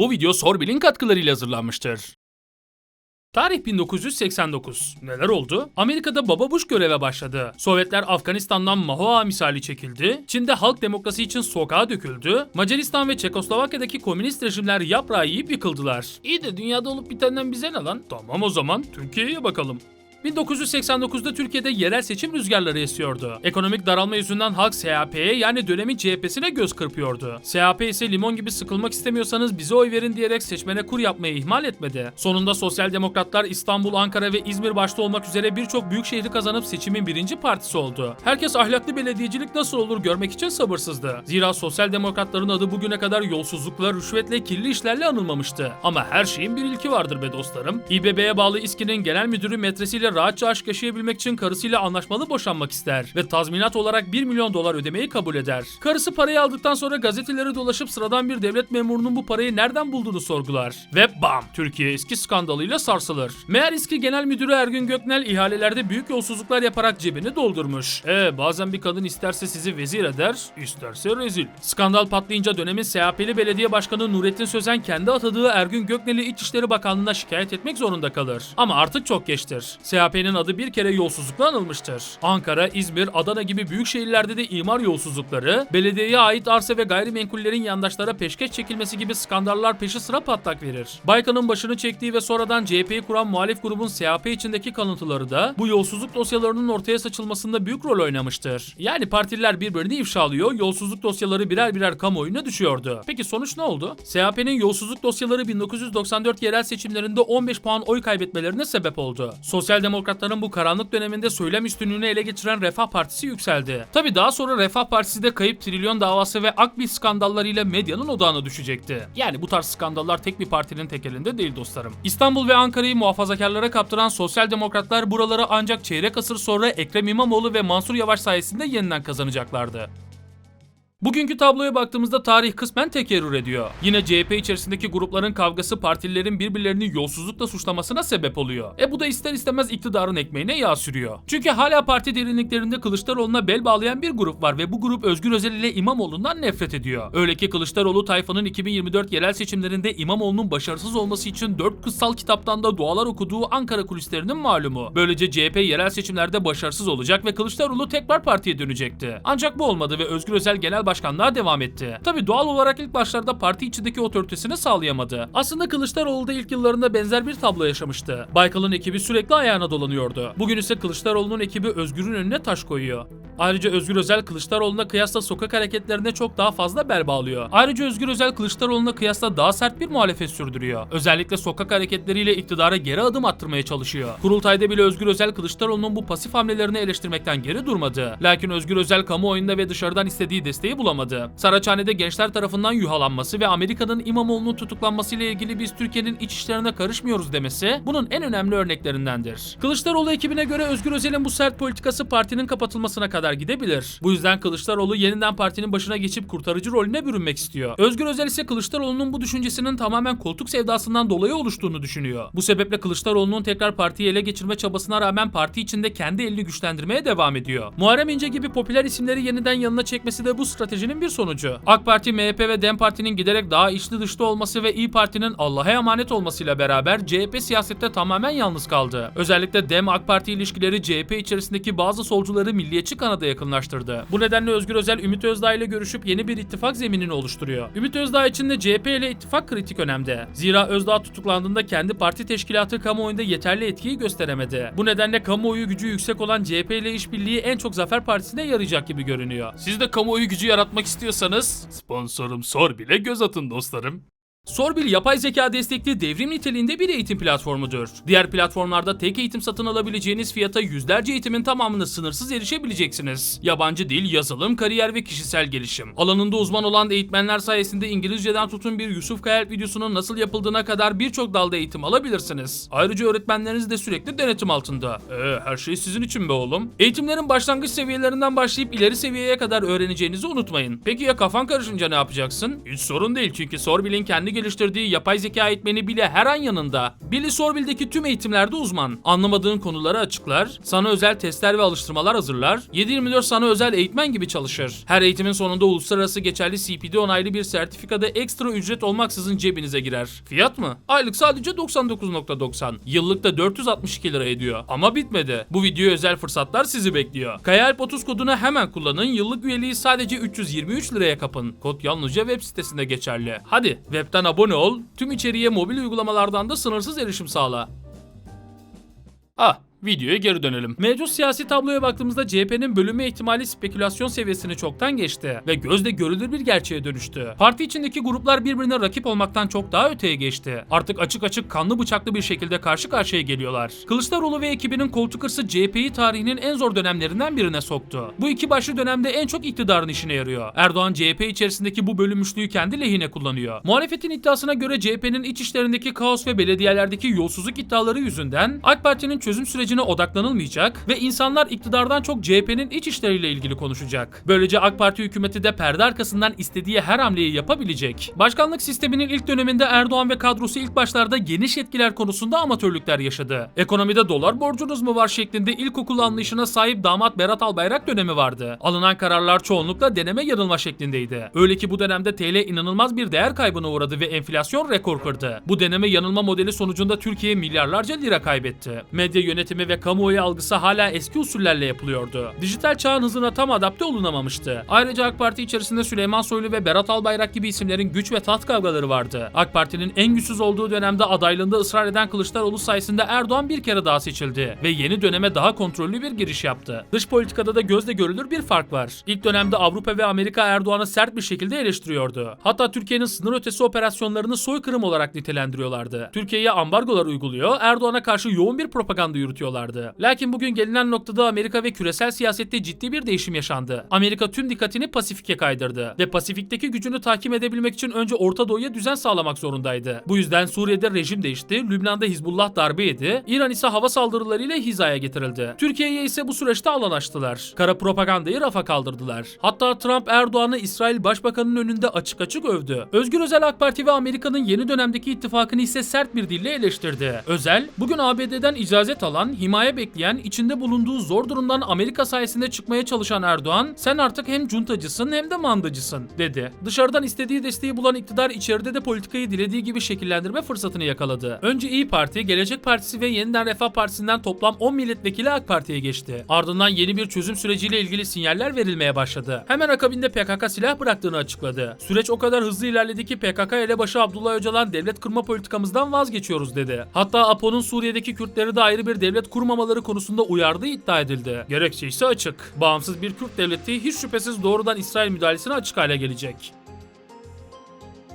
Bu video Sorbil'in katkılarıyla hazırlanmıştır. Tarih 1989. Neler oldu? Amerika'da Baba Bush göreve başladı. Sovyetler Afganistan'dan Mahoa misali çekildi. Çin'de halk demokrasi için sokağa döküldü. Macaristan ve Çekoslovakya'daki komünist rejimler yaprağı yiyip yıkıldılar. İyi de dünyada olup bitenden bize ne lan? Tamam o zaman Türkiye'ye bakalım. 1989'da Türkiye'de yerel seçim rüzgarları esiyordu. Ekonomik daralma yüzünden halk SHP'ye yani dönemin CHP'sine göz kırpıyordu. SHP ise limon gibi sıkılmak istemiyorsanız bize oy verin diyerek seçmene kur yapmayı ihmal etmedi. Sonunda sosyal demokratlar İstanbul, Ankara ve İzmir başta olmak üzere birçok büyük şehri kazanıp seçimin birinci partisi oldu. Herkes ahlaklı belediyecilik nasıl olur görmek için sabırsızdı. Zira sosyal demokratların adı bugüne kadar yolsuzlukla, rüşvetle, kirli işlerle anılmamıştı. Ama her şeyin bir ilki vardır be dostlarım. İBB'ye bağlı İSKİ'nin genel müdürü metresiyle rahatça aşk yaşayabilmek için karısıyla anlaşmalı boşanmak ister ve tazminat olarak 1 milyon dolar ödemeyi kabul eder. Karısı parayı aldıktan sonra gazeteleri dolaşıp sıradan bir devlet memurunun bu parayı nereden bulduğunu sorgular. Ve bam! Türkiye eski skandalıyla sarsılır. Meğer eski genel müdürü Ergün Göknel ihalelerde büyük yolsuzluklar yaparak cebini doldurmuş. E bazen bir kadın isterse sizi vezir eder, isterse rezil. Skandal patlayınca dönemin CHP'li belediye başkanı Nurettin Sözen kendi atadığı Ergün Göknel'i İçişleri Bakanlığı'na şikayet etmek zorunda kalır. Ama artık çok geçtir. CHP'nin adı bir kere yolsuzlukla anılmıştır. Ankara, İzmir, Adana gibi büyük şehirlerde de imar yolsuzlukları, belediyeye ait arsa ve gayrimenkullerin yandaşlara peşkeş çekilmesi gibi skandallar peşi sıra patlak verir. Baykan'ın başını çektiği ve sonradan CHP'yi kuran muhalif grubun CHP içindeki kalıntıları da bu yolsuzluk dosyalarının ortaya saçılmasında büyük rol oynamıştır. Yani partililer birbirini ifşalıyor, yolsuzluk dosyaları birer birer kamuoyuna düşüyordu. Peki sonuç ne oldu? CHP'nin yolsuzluk dosyaları 1994 yerel seçimlerinde 15 puan oy kaybetmelerine sebep oldu. Sosyal Demokratların bu karanlık döneminde söylem üstünlüğünü ele geçiren Refah Partisi yükseldi. Tabi daha sonra Refah Partisi de kayıp trilyon davası ve Akbil skandallarıyla medyanın odağına düşecekti. Yani bu tarz skandallar tek bir partinin tek elinde değil dostlarım. İstanbul ve Ankara'yı muhafazakarlara kaptıran sosyal demokratlar buraları ancak çeyrek asır sonra Ekrem İmamoğlu ve Mansur Yavaş sayesinde yeniden kazanacaklardı. Bugünkü tabloya baktığımızda tarih kısmen tekerrür ediyor. Yine CHP içerisindeki grupların kavgası partilerin birbirlerini yolsuzlukla suçlamasına sebep oluyor. E bu da ister istemez iktidarın ekmeğine yağ sürüyor. Çünkü hala parti derinliklerinde Kılıçdaroğlu'na bel bağlayan bir grup var ve bu grup Özgür Özel ile İmamoğlu'ndan nefret ediyor. Öyle ki Kılıçdaroğlu tayfanın 2024 yerel seçimlerinde İmamoğlu'nun başarısız olması için 4 kıssal kitaptan da dualar okuduğu Ankara kulislerinin malumu. Böylece CHP yerel seçimlerde başarısız olacak ve Kılıçdaroğlu tekrar partiye dönecekti. Ancak bu olmadı ve Özgür Özel genel başkanlığa devam etti. Tabi doğal olarak ilk başlarda parti içindeki otoritesini sağlayamadı. Aslında Kılıçdaroğlu da ilk yıllarında benzer bir tablo yaşamıştı. Baykal'ın ekibi sürekli ayağına dolanıyordu. Bugün ise Kılıçdaroğlu'nun ekibi Özgür'ün önüne taş koyuyor. Ayrıca Özgür Özel Kılıçdaroğlu'na kıyasla sokak hareketlerine çok daha fazla bel bağlıyor. Ayrıca Özgür Özel Kılıçdaroğlu'na kıyasla daha sert bir muhalefet sürdürüyor. Özellikle sokak hareketleriyle iktidara geri adım attırmaya çalışıyor. Kurultayda bile Özgür Özel Kılıçdaroğlu'nun bu pasif hamlelerini eleştirmekten geri durmadı. Lakin Özgür Özel kamuoyunda ve dışarıdan istediği desteği bulamadı. Saraçhane'de gençler tarafından yuhalanması ve Amerika'nın İmamoğlu'nun tutuklanması ile ilgili biz Türkiye'nin iç işlerine karışmıyoruz demesi bunun en önemli örneklerindendir. Kılıçdaroğlu ekibine göre Özgür Özel'in bu sert politikası partinin kapatılmasına kadar gidebilir. Bu yüzden Kılıçdaroğlu yeniden partinin başına geçip kurtarıcı rolüne bürünmek istiyor. Özgür Özel ise Kılıçdaroğlu'nun bu düşüncesinin tamamen koltuk sevdasından dolayı oluştuğunu düşünüyor. Bu sebeple Kılıçdaroğlu'nun tekrar partiyi ele geçirme çabasına rağmen parti içinde kendi elini güçlendirmeye devam ediyor. Muharrem İnce gibi popüler isimleri yeniden yanına çekmesi de bu stratejinin bir sonucu. AK Parti, MHP ve DEM Parti'nin giderek daha içli dışlı olması ve İyi Parti'nin Allah'a emanet olmasıyla beraber CHP siyasette tamamen yalnız kaldı. Özellikle DEM AK Parti ilişkileri CHP içerisindeki bazı solcuları milliyetçi kanada yakınlaştırdı. Bu nedenle Özgür Özel Ümit Özdağ ile görüşüp yeni bir ittifak zeminini oluşturuyor. Ümit Özdağ için de CHP ile ittifak kritik önemde. Zira Özdağ tutuklandığında kendi parti teşkilatı kamuoyunda yeterli etkiyi gösteremedi. Bu nedenle kamuoyu gücü yüksek olan CHP ile işbirliği en çok Zafer Partisi'ne yarayacak gibi görünüyor. Siz de kamuoyu gücü yaratmak istiyorsanız sponsorum Sor bile göz atın dostlarım. Sorbil yapay zeka destekli devrim niteliğinde bir eğitim platformudur. Diğer platformlarda tek eğitim satın alabileceğiniz fiyata yüzlerce eğitimin tamamını sınırsız erişebileceksiniz. Yabancı dil, yazılım, kariyer ve kişisel gelişim. Alanında uzman olan eğitmenler sayesinde İngilizceden tutun bir Yusuf Kayalp videosunun nasıl yapıldığına kadar birçok dalda eğitim alabilirsiniz. Ayrıca öğretmenleriniz de sürekli denetim altında. Ee, her şey sizin için be oğlum. Eğitimlerin başlangıç seviyelerinden başlayıp ileri seviyeye kadar öğreneceğinizi unutmayın. Peki ya kafan karışınca ne yapacaksın? Hiç sorun değil çünkü Sorbil'in kendi kendi geliştirdiği yapay zeka eğitmeni bile her an yanında. Billy Sorville'deki tüm eğitimlerde uzman. Anlamadığın konuları açıklar, sana özel testler ve alıştırmalar hazırlar, 7-24 sana özel eğitmen gibi çalışır. Her eğitimin sonunda uluslararası geçerli CPD onaylı bir sertifikada ekstra ücret olmaksızın cebinize girer. Fiyat mı? Aylık sadece 99.90. Yıllık da 462 lira ediyor. Ama bitmedi. Bu videoya özel fırsatlar sizi bekliyor. Kayalp 30 kodunu hemen kullanın. Yıllık üyeliği sadece 323 liraya kapın. Kod yalnızca web sitesinde geçerli. Hadi webten abone ol. Tüm içeriğe mobil uygulamalardan da sınırsız erişim sağla. Ah Videoya geri dönelim. Mevcut siyasi tabloya baktığımızda CHP'nin bölünme ihtimali spekülasyon seviyesini çoktan geçti ve gözle görülür bir gerçeğe dönüştü. Parti içindeki gruplar birbirine rakip olmaktan çok daha öteye geçti. Artık açık açık kanlı bıçaklı bir şekilde karşı karşıya geliyorlar. Kılıçdaroğlu ve ekibinin koltuk hırsı CHP'yi tarihinin en zor dönemlerinden birine soktu. Bu iki başlı dönemde en çok iktidarın işine yarıyor. Erdoğan CHP içerisindeki bu bölünmüşlüğü kendi lehine kullanıyor. Muhalefetin iddiasına göre CHP'nin iç işlerindeki kaos ve belediyelerdeki yolsuzluk iddiaları yüzünden AK Parti'nin çözüm süreci sürecine odaklanılmayacak ve insanlar iktidardan çok CHP'nin iç işleriyle ilgili konuşacak. Böylece AK Parti hükümeti de perde arkasından istediği her hamleyi yapabilecek. Başkanlık sisteminin ilk döneminde Erdoğan ve kadrosu ilk başlarda geniş yetkiler konusunda amatörlükler yaşadı. Ekonomide dolar borcunuz mu var şeklinde ilkokul anlayışına sahip damat Berat Albayrak dönemi vardı. Alınan kararlar çoğunlukla deneme yanılma şeklindeydi. Öyle ki bu dönemde TL inanılmaz bir değer kaybına uğradı ve enflasyon rekor kırdı. Bu deneme yanılma modeli sonucunda Türkiye milyarlarca lira kaybetti. Medya yönetimi ve kamuoyu algısı hala eski usullerle yapılıyordu. Dijital çağın hızına tam adapte olunamamıştı. Ayrıca AK Parti içerisinde Süleyman Soylu ve Berat Albayrak gibi isimlerin güç ve taht kavgaları vardı. AK Parti'nin en güçsüz olduğu dönemde adaylığında ısrar eden Kılıçdaroğlu sayesinde Erdoğan bir kere daha seçildi ve yeni döneme daha kontrollü bir giriş yaptı. Dış politikada da gözle görülür bir fark var. İlk dönemde Avrupa ve Amerika Erdoğan'ı sert bir şekilde eleştiriyordu. Hatta Türkiye'nin sınır ötesi operasyonlarını soykırım olarak nitelendiriyorlardı. Türkiye'ye ambargolar uyguluyor, Erdoğan'a karşı yoğun bir propaganda yürütüyorlardı. Lakin bugün gelinen noktada Amerika ve küresel siyasette ciddi bir değişim yaşandı. Amerika tüm dikkatini Pasifik'e kaydırdı ve Pasifik'teki gücünü takip edebilmek için önce Orta Doğu'ya düzen sağlamak zorundaydı. Bu yüzden Suriye'de rejim değişti, Lübnan'da Hizbullah darbe yedi, İran ise hava saldırılarıyla hizaya getirildi. Türkiye'ye ise bu süreçte alan açtılar. Kara propagandayı rafa kaldırdılar. Hatta Trump Erdoğan'ı İsrail Başbakanı'nın önünde açık açık övdü. Özgür Özel AK Parti ve Amerika'nın yeni dönemdeki ittifakını ise sert bir dille eleştirdi. Özel, bugün ABD'den icazet alan, himaye bekleyen, içinde bulunduğu zor durumdan Amerika sayesinde çıkmaya çalışan Erdoğan, sen artık hem cuntacısın hem de mandacısın dedi. Dışarıdan istediği desteği bulan iktidar içeride de politikayı dilediği gibi şekillendirme fırsatını yakaladı. Önce İyi Parti, Gelecek Partisi ve Yeniden Refah Partisi'nden toplam 10 milletvekili AK Parti'ye geçti. Ardından yeni bir çözüm süreciyle ilgili sinyaller verilmeye başladı. Hemen akabinde PKK silah bıraktığını açıkladı. Süreç o kadar hızlı ilerledi ki PKK elebaşı Abdullah Öcalan devlet kurma politikamızdan vazgeçiyoruz dedi. Hatta APO'nun Suriye'deki Kürtleri de ayrı bir devlet kurmamaları konusunda uyardığı iddia edildi. Gerekçe ise açık. Bağımsız bir Kürt devleti hiç şüphesiz doğrudan İsrail müdahalesine açık hale gelecek.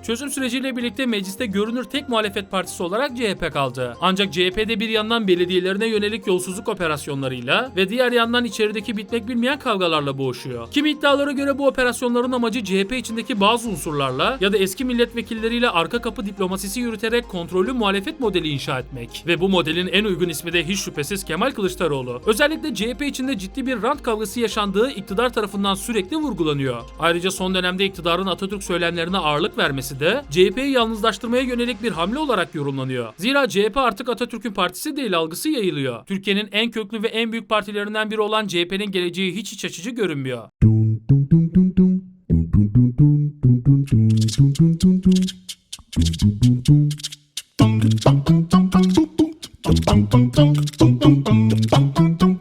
Çözüm süreciyle birlikte mecliste görünür tek muhalefet partisi olarak CHP kaldı. Ancak CHP'de bir yandan belediyelerine yönelik yolsuzluk operasyonlarıyla ve diğer yandan içerideki bitmek bilmeyen kavgalarla boğuşuyor. Kimi iddialara göre bu operasyonların amacı CHP içindeki bazı unsurlarla ya da eski milletvekilleriyle arka kapı diplomasisi yürüterek kontrollü muhalefet modeli inşa etmek. Ve bu modelin en uygun ismi de hiç şüphesiz Kemal Kılıçdaroğlu. Özellikle CHP içinde ciddi bir rant kavgası yaşandığı iktidar tarafından sürekli vurgulanıyor. Ayrıca son dönemde iktidarın Atatürk söylemlerine ağırlık vermesi de CHP'yi yalnızlaştırmaya yönelik bir hamle olarak yorumlanıyor. Zira CHP artık Atatürk'ün partisi değil algısı yayılıyor. Türkiye'nin en köklü ve en büyük partilerinden biri olan CHP'nin geleceği hiç iç açıcı görünmüyor. Dun dun dun dun. Dun dun dun dun. Dun dun dun dun dun dun. Dun dun dun dun dun dun.